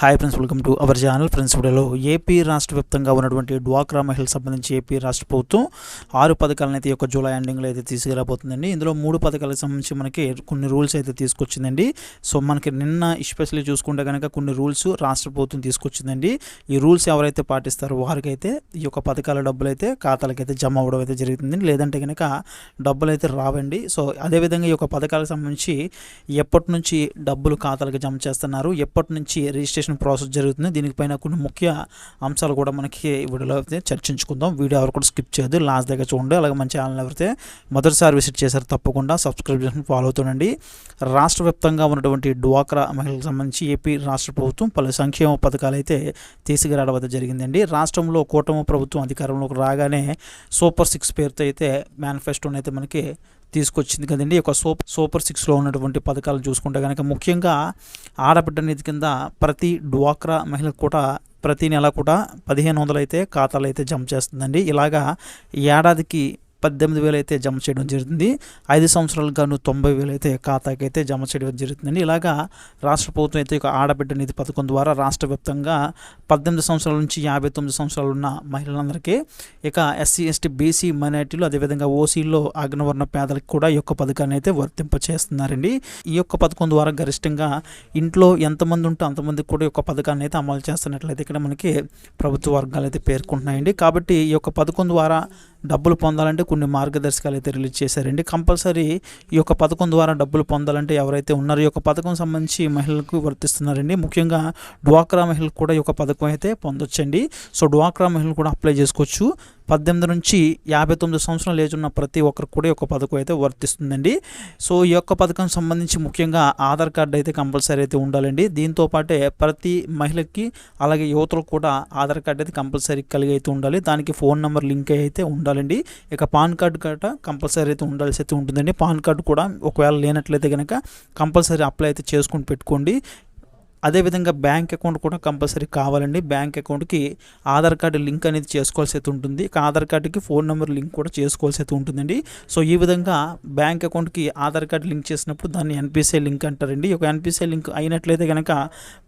Hi friends welcome to our channel friends వీడియోలో AP రాష్ట్ర వ్యాప్తంగా ఉన్నటువంటి డ్వాక్రా మహిళలకు సంబంధించి ఏపీ రాష్ట్ర ప్రభుత్వం ఆరు పథకాలను అయితే యొక్క జూలై ఎండింగ్లో అయితే తీసుకురాబోతుందండి. ఇందులో మూడు పథకాలకు సంబంధించి మనకి కొన్ని రూల్స్ అయితే తీసుకొచ్చిందండి. సో మనకి నిన్న ఎస్పెషల్లీ చూసుకుంటే కనుక కొన్ని రూల్స్ రాష్ట్ర ప్రభుత్వం తీసుకొచ్చిందండి. ఈ రూల్స్ ఎవరైతే పాటిస్తారో వారికైతే ఈ యొక్క పథకాల డబ్బులు అయితే ఖాతాలకు అయితే జమ అవ్వడం అయితే జరుగుతుంది లేదంటే కనుక డబ్బులు అయితే రావండి. సో అదేవిధంగా ఈ యొక్క పథకాలకు సంబంధించి ఎప్పటి నుంచి డబ్బులు ఖాతాలకు జమ చేస్తున్నారు? ఎప్పటి నుంచి రిజిస్ట్రేషన్ ప్రాసెస్ జరుగుతుంది. దీనిపైన కొన్ని ముఖ్య అంశాలు కూడా మనకి వీడియోలో అయితే చర్చించుకుందాం. వీడియో ఎవరు కూడా స్కిప్ చేయదు లాస్ట్ దగ్గర చూడండి. అలాగే మన ఛానల్ ఎవరైతే మొదటిసారి విజిట్ చేశారు తప్పకుండా సబ్స్క్రైబ్ చేసుకుని ఫాలో అవుతుండండి రాష్ట్ర వ్యాప్తంగా ఉన్నటువంటి డ్వాక్రా మహిళలకు సంబంధించి ఏపీ రాష్ట్ర ప్రభుత్వం పలు సంక్షేమ పథకాలు అయితే తీసుకురావడం అయితే జరిగిందండి. రాష్ట్రంలో కూటమి ప్రభుత్వం అధికారంలోకి రాగానే సూపర్ సిక్స్ పేరుతో అయితే మేనిఫెస్టోని అయితే మనకి తీసుకొచ్చింది కదండి. ఈ యొక్క సూపర్ సూపర్ సిక్స్లో ఉన్నటువంటి పథకాలు చూసుకుంటే కనుక ముఖ్యంగా ఆడబిడ్డ నిధి కింద ప్రతి డ్వాక్రా మహిళకు కూడా ప్రతి నెల కూడా పదిహేను వందలు అయితే ఖాతాలు అయితే జమ చేస్తుందండి. ఇలాగా ఏడాదికి పద్దెనిమిది వేలు అయితే జమ చేయడం జరుగుతుంది ఐదు సంవత్సరాలకు గాను తొంభై వేలు అయితే ఖాతాకి అయితే జమ చేయడం జరుగుతుందండి ఇలాగా రాష్ట్ర ప్రభుత్వం అయితే ఒక ఆడబిడ్డ నిధి పథకం ద్వారా రాష్ట్ర వ్యాప్తంగా పద్దెనిమిది సంవత్సరాల నుంచి యాభై తొమ్మిది సంవత్సరాలు ఉన్న మహిళలందరికీ ఇక ఎస్సీ ఎస్టీ బీసీ మైనార్టీలు అదేవిధంగా ఓసీలో అగ్నవర్ణ పేదలకు కూడా ఈ యొక్క పథకాన్ని అయితే వర్తింపచేస్తున్నారండి. ఈ యొక్క పథకం ద్వారా గరిష్టంగా ఇంట్లో ఎంతమంది ఉంటే అంతమందికి కూడా ఈ యొక్క పథకాన్ని అయితే అమలు చేస్తున్నట్లయితే ఇక్కడ మనకి ప్రభుత్వ వర్గాలు అయితే పేర్కొంటున్నాయండి. కాబట్టి ఈ యొక్క పథకం ద్వారా డబ్బులు పొందాలంటే కొన్ని మార్గదర్శకాలు అయితే రిలీజ్ చేశారండి. కంపల్సరీ ఈ యొక్క పథకం ద్వారా డబ్బులు పొందాలంటే ఎవరైతే ఉన్నారో ఈ యొక్క పథకం సంబంధించి మహిళలకు వర్తిస్తున్నారండి. ముఖ్యంగా డ్వాక్రా మహిళలు కూడా ఈ యొక్క పథకం అయితే పొందొచ్చండి. సో డ్వాక్రా మహిళలు కూడా అప్లై చేసుకోవచ్చు. పద్దెనిమిది నుంచి యాభై తొమ్మిది సంవత్సరాలు ఏజ్ ఉన్న ప్రతి ఒక్కరు కూడా ఈ యొక్క పథకం అయితే వర్తిస్తుందండి. సో ఈ యొక్క పథకం సంబంధించి ముఖ్యంగా ఆధార్ కార్డు అయితే కంపల్సరీ అయితే ఉండాలండి. దీంతో పాటే ప్రతి మహిళకి అలాగే యువతలకు కూడా ఆధార్ కార్డు అయితే కంపల్సరీ కలిగి అయితే ఉండాలి. దానికి ఫోన్ నెంబర్ లింక్ అయితే ఉండాలండి. ఇక పాన్ కార్డు గట్ట కంపల్సరీ అయితే ఉండాల్సి అయితే ఉంటుందండి. పాన్ కార్డు కూడా ఒకవేళ లేనట్లయితే కనుక కంపల్సరీ అప్లై అయితే చేసుకుని పెట్టుకోండి. అదేవిధంగా బ్యాంక్ అకౌంట్ కూడా కంపల్సరీ కావాలండి. బ్యాంక్ అకౌంట్కి ఆధార్ కార్డు లింక్ అనేది చేసుకోవాల్సి అయితే ఉంటుంది. ఆధార్ కార్డుకి ఫోన్ నెంబర్ లింక్ కూడా చేసుకోవాల్సి అయితే ఉంటుందండి. సో ఈ విధంగా బ్యాంక్ అకౌంట్కి ఆధార్ కార్డు లింక్ చేసినప్పుడు దాన్ని ఎన్పిసిఐ లింక్ అంటారండి. ఒక ఎన్పిసిఐ లింక్ అయినట్లయితే కనుక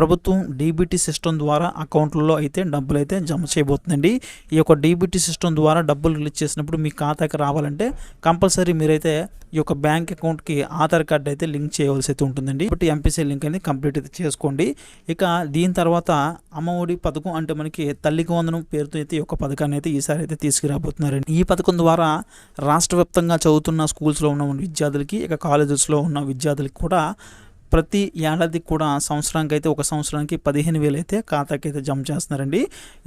ప్రభుత్వం డీబీటీ సిస్టమ్ ద్వారా అకౌంట్లలో అయితే డబ్బులు అయితే జమ చేయబోతుందండి. ఈ యొక్క డీబీటీ సిస్టమ్ ద్వారా డబ్బులు రిలీజ్ చేసినప్పుడు మీ ఖాతాకి రావాలంటే కంపల్సరీ మీరైతే ఈ యొక్క బ్యాంక్ అకౌంట్కి ఆధార్ కార్డు అయితే లింక్ చేయవలసి అయితే ఉంటుందండి. కాబట్టి ఎంపీసీ లింక్ అనేది కంప్లీట్ అయితే చేసుకోండి. ఇక దీని తర్వాత అమ్మఒడి పథకం అంటే మనకి తల్లికి వందనం పేరుతో అయితే ఈ యొక్క పథకాన్ని అయితే ఈసారి అయితే తీసుకురాబోతున్నారండి. ఈ పథకం ద్వారా రాష్ట్ర వ్యాప్తంగా చదువుతున్న స్కూల్స్లో ఉన్న విద్యార్థులకి ఇక కాలేజెస్లో ఉన్న విద్యార్థులకి కూడా ప్రతి ఏడాది కూడా సంవత్సరానికి అయితే ఒక సంవత్సరానికి పదిహేను వేలు అయితే ఖాతాకి అయితే జమ చేస్తున్నారండి.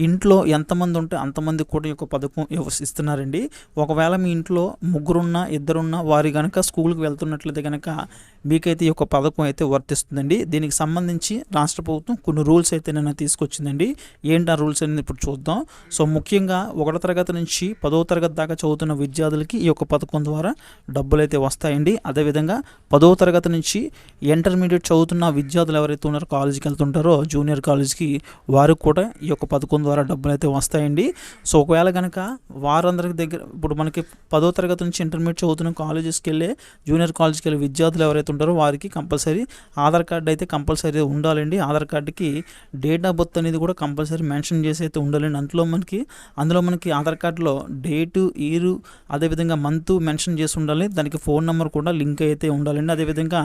ఇంట్లో ఎంతమంది ఉంటే అంతమంది కూడా ఈ యొక్క పథకం ఇస్తున్నారండి. ఒకవేళ మీ ఇంట్లో ముగ్గురున్నా ఇద్దరున్నా వారి కనుక స్కూల్కి వెళ్తున్నట్లయితే కనుక మీకైతే ఈ యొక్క పథకం అయితే వర్తిస్తుందండి. దీనికి సంబంధించి రాష్ట్ర ప్రభుత్వం కొన్ని రూల్స్ అయితే నిన్న తీసుకొచ్చిందండి. ఏంటి ఆ రూల్స్ అనేది ఇప్పుడు చూద్దాం. సో ముఖ్యంగా ఒకటో తరగతి నుంచి పదో తరగతి దాకా చదువుతున్న విద్యార్థులకి ఈ యొక్క పథకం ద్వారా డబ్బులు అయితే వస్తాయండి. అదేవిధంగా పదో తరగతి నుంచి ఇంటర్మీడియట్ చదువుతున్న విద్యార్థులు ఎవరైతే ఉన్నారో కాలేజీకి వెళ్తుంటారో జూనియర్ కాలేజ్కి వారికి కూడా ఈ యొక్క పథకం ద్వారా డబ్బులు అయితే వస్తాయండి. సో ఒకవేళ కనుక వారందరికి దగ్గర ఇప్పుడు మనకి పదో తరగతి నుంచి ఇంటర్మీడియట్ చదువుతున్న కాలేజెస్కి వెళ్ళే జూనియర్ కాలేజ్కి వెళ్ళే విద్యార్థులు ఎవరైతే ఉంటారో వారికి కంపల్సరీ ఆధార్ కార్డు అయితే కంపల్సరీ ఉండాలండి. ఆధార్ కార్డుకి డేట్ ఆఫ్ బర్త్ అనేది కూడా కంపల్సరీ మెన్షన్ చేసి అయితే ఉండాలండి. అందులో మనకి అందులో మనకి ఆధార్ కార్డులో డేటు ఇయరు అదేవిధంగా మంత్ మెన్షన్ చేసి ఉండాలి. దానికి ఫోన్ నెంబర్ కూడా లింక్ అయితే ఉండాలండి. అదేవిధంగా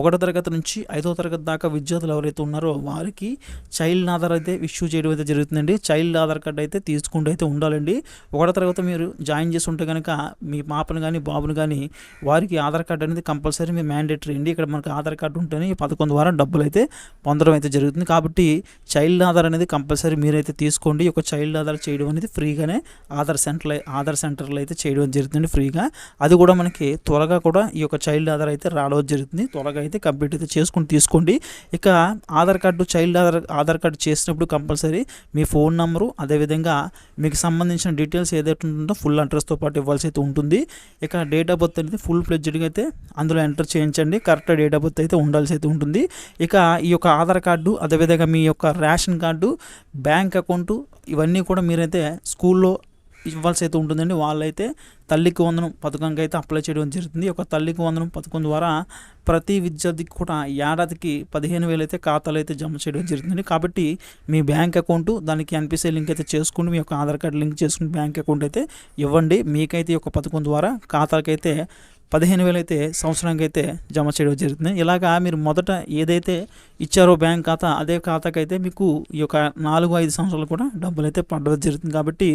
ఒకటో తరగతి నుంచి ఐదో తరగతి దాకా విద్యార్థులు ఎవరైతే ఉన్నారో వారికి చైల్డ్ ఆధార్ అయితే ఇష్యూ చేయడం అయితే జరుగుతుందండి. చైల్డ్ ఆధార్ కార్డు అయితే తీసుకుంటూ అయితే ఉండాలండి. ఒకటో తరగతి మీరు జాయిన్ చేసి ఉంటే కనుక మీ పాపను కానీ బాబును కానీ వారికి ఆధార్ కార్డు అనేది కంపల్సరీ మీ మ్యాండేటరీ అండి. ఇక్కడ మనకి ఆధార్ కార్డు ఉంటేనే ఈ పథకం ద్వారా డబ్బులు అయితే పొందడం అయితే జరుగుతుంది. కాబట్టి చైల్డ్ ఆధార్ అనేది కంపల్సరీ మీరైతే తీసుకోండి. ఒక చైల్డ్ ఆధార్ చేయడం అనేది ఫ్రీగానే ఆధార్ సెంటర్ ఆధార్ సెంటర్లో అయితే చేయడం జరుగుతుంది ఫ్రీగా. అది కూడా మనకి త్వరగా కూడా ఈ యొక్క చైల్డ్ ఆధార్ అయితే రావడం జరుగుతుంది. త్వరగా అయితే కంప్లీట్ అయితే చేసుకుని తీసుకోండి. ఇక Aadhaar card child Aadhaar Aadhaar card చేసినప్పుడు కంపల్సరీ మీ ఫోన్ నెంబరు అదేవిధంగా మీకు సంబంధించిన డీటెయిల్స్ ఏదైతే ఉంటుందో ఫుల్ అడ్రస్తో పాటు ఇవ్వాల్సి అయితే ఉంటుంది. ఇక డేట్ ఆఫ్ బర్త్ అనేది ఫుల్ ఫ్లెడ్జ్డ్గా అయితే అందులో ఎంటర్ చేయించండి. కరెక్ట్ డేట్ ఆఫ్ బర్త్ అయితే ఉండాల్సి అయితే ఉంటుంది. ఇక ఈ యొక్క ఆధార్ కార్డు అదేవిధంగా మీ యొక్క రేషన్ కార్డు బ్యాంక్ అకౌంటు ఇవన్నీ కూడా మీరైతే స్కూల్లో ఇవ్వాల్సి అయితే ఉంటుందండి. వాళ్ళైతే తల్లికి వందనం పథకంకి అయితే అప్లై చేయడం జరుగుతుంది. ఒక తల్లికి వందనం పథకం ద్వారా ప్రతి విద్యార్థికి కూడా ఏడాదికి పదిహేను వేలు అయితే ఖాతాలు అయితే జమ చేయడం జరుగుతుంది. కాబట్టి మీ బ్యాంక్ అకౌంట్ దానికి ఎన్పిసి లింక్ అయితే చేసుకుని మీ యొక్క ఆధార్ కార్డు లింక్ చేసుకుని బ్యాంక్ అకౌంట్ అయితే ఇవ్వండి. మీకైతే ఈ యొక్క పథకం ద్వారా ఖాతాలకైతే పదిహేను వేలు అయితే సంవత్సరానికి అయితే జమ చేయడం జరుగుతుంది. ఇలాగా మీరు మొదట ఏదైతే ఇచ్చారో బ్యాంక్ ఖాతా అదే ఖాతాకైతే మీకు ఈ యొక్క నాలుగు ఐదు సంవత్సరాలు కూడా డబ్బులు అయితే పడడం జరుగుతుంది. కాబట్టి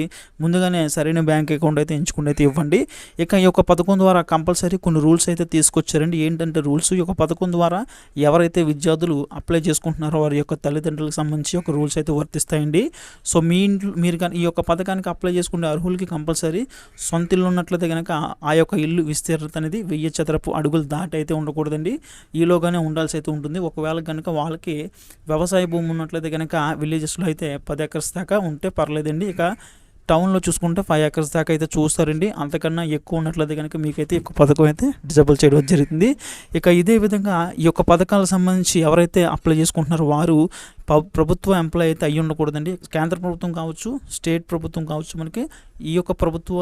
ముందుగానే సరైన బ్యాంక్ అకౌంట్ అయితే ఎంచుకుని అయితే ఇవ్వండి. ఇక ఈ యొక్క పథకం ద్వారా కంపల్సరీ కొన్ని రూల్స్ అయితే తీసుకొచ్చారండి. ఏంటంటే రూల్స్ ఈ యొక్క పథకం ద్వారా ఎవరైతే విద్యార్థులు అప్లై చేసుకుంటున్నారో వారి యొక్క తల్లిదండ్రులకు సంబంధించి ఒక రూల్స్ అయితే వర్తిస్తాయండి. సో మీ ఇంట్లో మీరు కానీ ఈ యొక్క పథకానికి అప్లై చేసుకునే అర్హులకి కంపల్సరీ సొంత ఇల్లు ఉన్నట్లయితే కనుక ఆ యొక్క ఇల్లు విస్తీర్ణత అనేది వెయ్యి చదరపు అడుగులు దాటి అయితే ఉండకూడదండి. ఈలోగానే ఉండాల్సి అయితే ఉంటుంది. ఒకవేళ కనుక వాళ్ళకి వ్యవసాయ భూమి ఉన్నట్లయితే కనుక విలేజెస్లో అయితే పది ఎకర్స్ దాకా ఉంటే పర్లేదండి. ఇక టౌన్లో చూసుకుంటే ఫైవ్ ఎకర్స్ దాకా అయితే చూస్తారండి. అంతకన్నా ఎక్కువ ఉన్నట్లయితే కనుక మీకైతే ఎక్కువ పథకం అయితే డిజబుల్ చేయడం జరుగుతుంది. ఇక ఇదే విధంగా ఈ యొక్క పథకాలకు సంబంధించి ఎవరైతే అప్లై చేసుకుంటున్నారో వారు ప్రభుత్వ ఎంప్లాయీ అయితే అయ్యి ఉండకూడదండి. కేంద్ర ప్రభుత్వం కావచ్చు స్టేట్ ప్రభుత్వం కావచ్చు మనకి ఈ యొక్క ప్రభుత్వ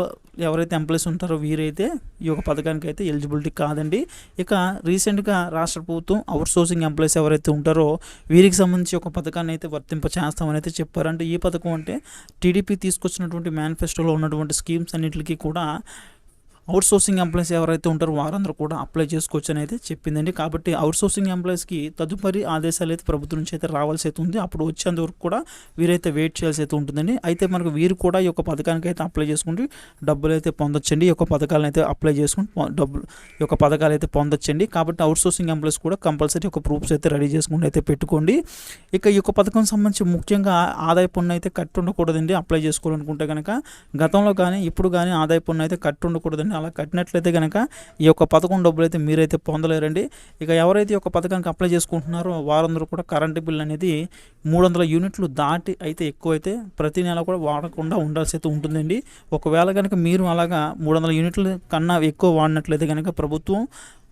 ఎవరైతే ఎంప్లాయీస్ ఉంటారో వీరైతే ఈ యొక్క పథకానికి అయితే ఎలిజిబిలిటీ కాదండి. ఇక రీసెంట్గా రాష్ట్ర ప్రభుత్వం అవుట్ సోర్సింగ్ ఎంప్లాయీస్ ఎవరైతే ఉంటారో వీరికి సంబంధించి ఒక పథకాన్ని అయితే వర్తింప చేస్తామని అయితే చెప్పారు అంటే ఈ పథకం అంటే టీడీపీ తీసుకొచ్చినటువంటి మేనిఫెస్టోలో ఉన్నటువంటి స్కీమ్స్ అన్నిటికీ కూడా అవుట్సోర్సింగ్ ఎంప్లాయీస్ ఎవరైతే ఉంటారో వారందరూ కూడా అప్లై చేసుకోవచ్చు అని అయితే చెప్పిందండి. కాబట్టి అవుట్సోర్సింగ్ ఎంప్లాయీస్కి తదుపరి ఆదేశాలు అయితే ప్రభుత్వం నుంచి అయితే రావాల్సి అయితే ఉంది. అప్పుడు వచ్చేంత వరకు కూడా వీరైతే వెయిట్ చేయాల్సి అయితే ఉంటుందండి. అయితే మనకు వీరు కూడా ఈ యొక్క పథకానికి అయితే అప్లై చేసుకుంటే డబ్బులు అయితే పొందొచ్చండి. ఈ యొక్క పథకాలను అయితే అప్లై చేసుకుని డబ్బులు ఈ యొక్క పథకాలు అయితే పొందొచ్చండి. కాబట్టి అవుట్సోర్సింగ్ ఎంప్లాయీస్ కూడా కంపల్సరీ ఒక ప్రూఫ్స్ అయితే రెడీ చేసుకుని అయితే పెట్టుకోండి. ఇక ఈ యొక్క పథకం సంబంధించి ముఖ్యంగా ఆదాయ పన్ను అయితే కట్టుండకూడదండి అప్లై చేసుకోవాలనుకుంటే కనుక గతంలో కానీ ఇప్పుడు కానీ ఆదాయ పన్ను అయితే కట్టుండకూడదండి అలా కట్టినట్లయితే కనుక ఈ యొక్క పథకం డబ్బులు అయితే మీరైతే పొందలేరండి. ఇక ఎవరైతే ఈ యొక్క పథకానికి అప్లై చేసుకుంటున్నారో వారందరూ కూడా కరెంటు బిల్ అనేది మూడు వందల యూనిట్లు దాటి అయితే ఎక్కువ అయితే ప్రతి నెల కూడా వాడకుండా ఉండాల్సి అయితే ఉంటుందండి. ఒకవేళ కనుక మీరు అలాగా మూడు వందల యూనిట్ల కన్నా ఎక్కువ వాడినట్లయితే కనుక ప్రభుత్వం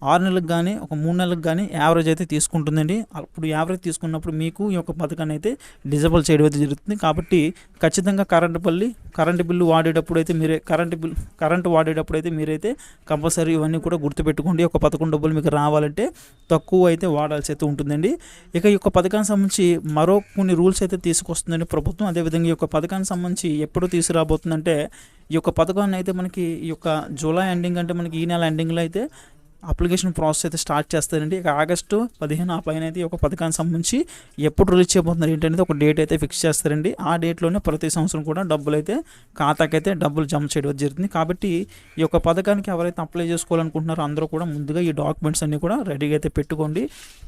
ఆరు నెలలకు కానీ ఒక మూడు నెలలకు కానీ యావరేజ్ అయితే తీసుకుంటుందండి. అప్పుడు యావరేజ్ తీసుకున్నప్పుడు మీకు ఈ యొక్క పథకాన్ని అయితే డిజబుల్ చేయడం అయితే జరుగుతుంది. కాబట్టి ఖచ్చితంగా కరెంటు పల్లి కరెంటు బిల్లు వాడేటప్పుడు అయితే మీరే కరెంటు బిల్ కరెంటు వాడేటప్పుడు అయితే మీరైతే కంపల్సరీ ఇవన్నీ కూడా గుర్తుపెట్టుకోండి. ఒక పథకం డబ్బులు మీకు రావాలంటే తక్కువ అయితే వాడాల్సి అయితే ఉంటుందండి. ఇక ఈ యొక్క పథకానికి సంబంధించి మరో కొన్ని రూల్స్ అయితే తీసుకొస్తుందండి ప్రభుత్వం. అదేవిధంగా ఈ యొక్క పథకానికి సంబంధించి ఎప్పుడు తీసుకురాబోతుందంటే ఈ యొక్క పథకాన్ని అయితే మనకి ఈ యొక్క జూలై ఎండింగ్ అంటే మనకి ఈ నెల ఎండింగ్లో అయితే అప్లికేషన్ ప్రాసెస్ అయితే స్టార్ట్ చేస్తారండి. ఇక ఆగస్టు పదిహేను ఆ పైన అయితే ఈ యొక్క పథకానికి సంబంధించి ఎప్పుడు రిలీజ్ చేయబోతున్నారు ఏంటనేది ఒక డేట్ అయితే ఫిక్స్ చేస్తారండి. ఆ డేట్లోనే ప్రతి సంవత్సరం కూడా డబ్బులు అయితే ఖాతాకైతే డబ్బులు జమ చేయడం జరుగుతుంది కాబట్టి ఈ యొక్క పథకానికి ఎవరైతే అప్లై చేసుకోవాలనుకుంటున్నారో అందరూ కూడా ముందుగా ఈ డాక్యుమెంట్స్ అన్నీ కూడా రెడీగా అయితే పెట్టుకోండి.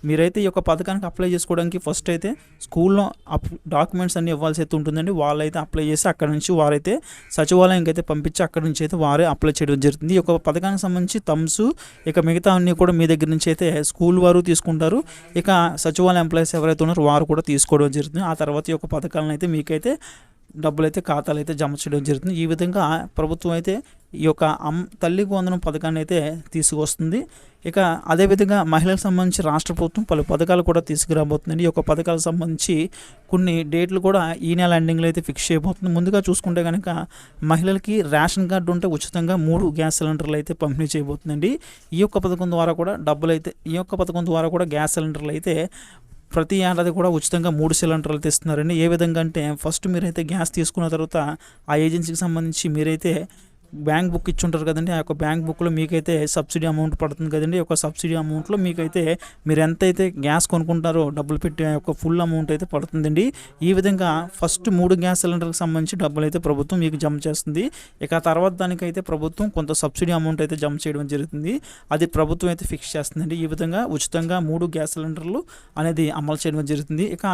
మీరైతే ఈ యొక్క పథకానికి అప్లై చేసుకోవడానికి ఫస్ట్ అయితే స్కూల్లో అప్ డాక్యుమెంట్స్ అన్ని ఇవ్వాల్సి అయితే ఉంటుందండి. వాళ్ళైతే అప్లై చేసి అక్కడ నుంచి వారైతే సచివాలయంకి అయితే పంపించి అక్కడ నుంచి అయితే వారే అప్లై చేయడం జరుగుతుంది. ఈ యొక్క పథకానికి సంబంధించి థమ్స్ ఇక మిగతా అన్ని కూడా మీ దగ్గర నుంచి అయితే స్కూల్ వారు తీసుకుంటారు. ఇక సచివాలయ ఎంప్లాయీస్ ఎవరైతే ఉన్నారో వారు కూడా తీసుకోవడం జరుగుతుంది. ఆ తర్వాత ఈ యొక్క పథకాలను అయితే మీకైతే డబ్బులు అయితే ఖాతాలు అయితే జమ చేయడం జరుగుతుంది. ఈ విధంగా ప్రభుత్వం అయితే ఈ యొక్క అమ్ తల్లికి వందనం పథకాన్ని అయితే తీసుకొస్తుంది. ఇక అదేవిధంగా మహిళలకు సంబంధించి రాష్ట్ర ప్రభుత్వం పలు పథకాలు కూడా తీసుకురాబోతుందండి. ఈ యొక్క పథకాలకు సంబంధించి కొన్ని డేట్లు కూడా ఈ నెల ఎండింగ్లో అయితే ఫిక్స్ చేయబోతుంది. ముందుగా చూసుకుంటే కనుక మహిళలకి రేషన్ కార్డు ఉంటే ఉచితంగా మూడు గ్యాస్ సిలిండర్లు అయితే పంపిణీ చేయబోతుందండి. ఈ యొక్క పథకం ద్వారా కూడా డబ్బులు అయితే ఈ యొక్క పథకం ద్వారా కూడా గ్యాస్ సిలిండర్లు అయితే ప్రతి ఏడాది కూడా ఉచితంగా మూడు సిలిండర్లు తెస్తున్నారండి ఏ విధంగా అంటే ఫస్ట్ మీరైతే గ్యాస్ తీసుకున్న తర్వాత ఆ ఏజెన్సీకి సంబంధించి మీరైతే బ్యాంక్ బుక్ ఇచ్చి ఉంటారు కదండి. ఆ యొక్క బ్యాంక్ బుక్లో మీకైతే సబ్సిడీ అమౌంట్ పడుతుంది కదండి. ఒక సబ్సిడీ అమౌంట్లో మీకైతే మీరు ఎంత అయితే గ్యాస్ కొనుక్కుంటారో డబ్బులు పెట్టి యొక్క ఫుల్ అమౌంట్ అయితే పడుతుందండి. ఈ విధంగా ఫస్ట్ మూడు గ్యాస్ సిలిండర్కి సంబంధించి డబ్బులు అయితే ప్రభుత్వం మీకు జమ చేస్తుంది. ఇక తర్వాత దానికైతే ప్రభుత్వం కొంత సబ్సిడీ అమౌంట్ అయితే జమ చేయడం జరుగుతుంది. అది ప్రభుత్వం అయితే ఫిక్స్ చేస్తుందండి. ఈ విధంగా ఉచితంగా మూడు గ్యాస్ సిలిండర్లు అనేది అమలు చేయడం జరుగుతుంది. ఇక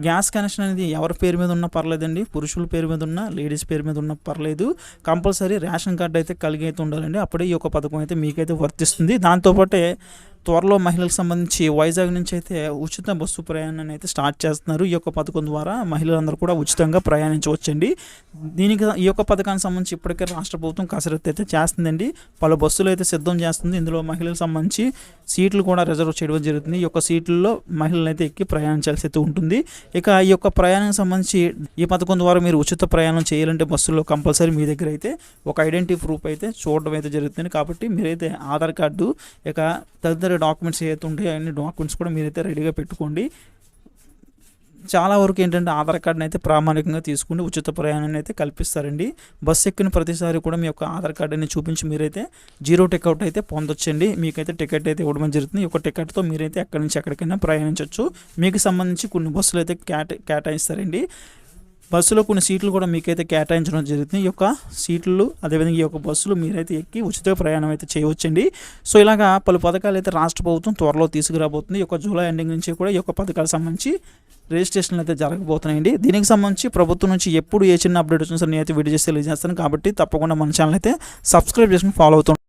గ్యాస్ కనెక్షన్ అనేది ఎవరి పేరు మీద ఉన్నా పర్లేదండి. పురుషుల పేరు మీద ఉన్నా లేడీస్ పేరు మీద ఉన్నా పర్లేదు. కంపల్సరీ రేషన్ కార్డు అయితే కలిగి అయితే ఉండాలండి. అప్పుడే ఈ యొక్క పథకం అయితే మీకైతే వర్తిస్తుంది. దాంతోపాటే త్వరలో మహిళలకు సంబంధించి వైజాగ్ నుంచి అయితే ఉచిత బస్సు ప్రయాణాన్ని అయితే స్టార్ట్ చేస్తున్నారు. ఈ యొక్క పథకం ద్వారా మహిళలందరూ కూడా ఉచితంగా ప్రయాణించవచ్చండి. దీనికి ఈ యొక్క పథకానికి సంబంధించి ఇప్పటికే రాష్ట్ర ప్రభుత్వం కసరత్తు అయితే చేస్తుందండి. పలు బస్సులు అయితే సిద్ధం చేస్తుంది. ఇందులో మహిళలకు సంబంధించి సీట్లు కూడా రిజర్వ్ చేయడం జరుగుతుంది. ఈ యొక్క సీట్లలో మహిళలు అయితే ఎక్కి ప్రయాణించాల్సి అయితే ఉంటుంది. ఇక ఈ యొక్క ప్రయాణానికి సంబంధించి ఈ పథకం ద్వారా మీరు ఉచిత ప్రయాణం చేయాలంటే బస్సుల్లో కంపల్సరీ మీ దగ్గర అయితే ఒక ఐడెంటిటీ ప్రూఫ్ అయితే చూడడం అయితే జరుగుతుంది. కాబట్టి మీరైతే ఆధార్ కార్డు ఇక తదితర డాక్యుమెంట్స్ ఏవైతే ఉంటాయో అన్ని డాక్యుమెంట్స్ కూడా మీరైతే రెడీగా పెట్టుకోండి. చాలా వరకు ఏంటంటే ఆధార్ కార్డుని అయితే ప్రామాణికంగా తీసుకుని ఉచిత ప్రయాణాన్ని అయితే కల్పిస్తారండి. బస్సు ఎక్కిన ప్రతిసారి కూడా మీ యొక్క ఆధార్ కార్డుని చూపించి మీరైతే జీరో టికెట్ అయితే పొందొచ్చండి. మీకైతే టికెట్ అయితే ఇవ్వడం జరుగుతుంది. ఈ యొక్క టికెట్తో మీరైతే ఎక్కడి నుంచి ఎక్కడికైనా ప్రయాణించవచ్చు మీకు సంబంధించి కొన్ని బస్సులు అయితే కేటా కేటాయిస్తారండి. బస్సులో కొన్ని సీట్లు కూడా మీకైతే కేటాయించడం జరుగుతుంది ఈ యొక్క సీట్లు అదేవిధంగా ఈ యొక్క బస్సులు మీరైతే ఎక్కి ఉచిత ప్రయాణం అయితే చేయవచ్చండి. సో ఇలాగా పలు పథకాలు అయితే రాష్ట్ర ప్రభుత్వం త్వరలో తీసుకురాబోతుంది. ఈ యొక్క జూలై ఎండింగ్ నుంచి కూడా ఈ యొక్క పథకాలకు సంబంధించి రిజిస్ట్రేషన్లు అయితే జరగబోతున్నాయండి. దీనికి సంబంధించి ప్రభుత్వం నుంచి ఎప్పుడు ఏ చిన్న అప్డేట్ వచ్చినా సరే నేనైతే వీడియో చేసి తెలియజేస్తాను. కాబట్టి తప్పకుండా మన ఛానల్ అయితే సబ్స్క్రైబ్ చేసుకుని ఫాలో అవుతాం